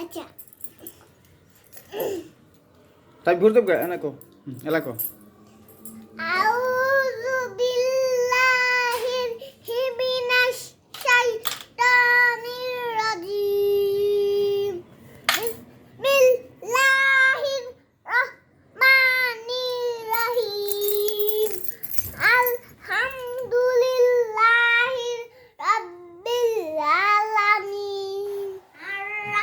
আচ্ছা তাই ঘুরতে এলাকো এনা কো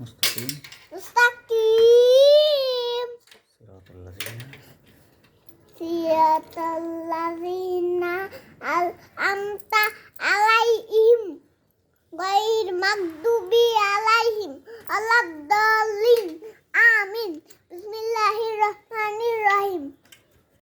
মুস্তাকিম। siratal ladzina সিরাতাল লাযিনা আল আমতা আলাইহিম গায়র মাগদুবি আলাইহিম আলাদ্দালিন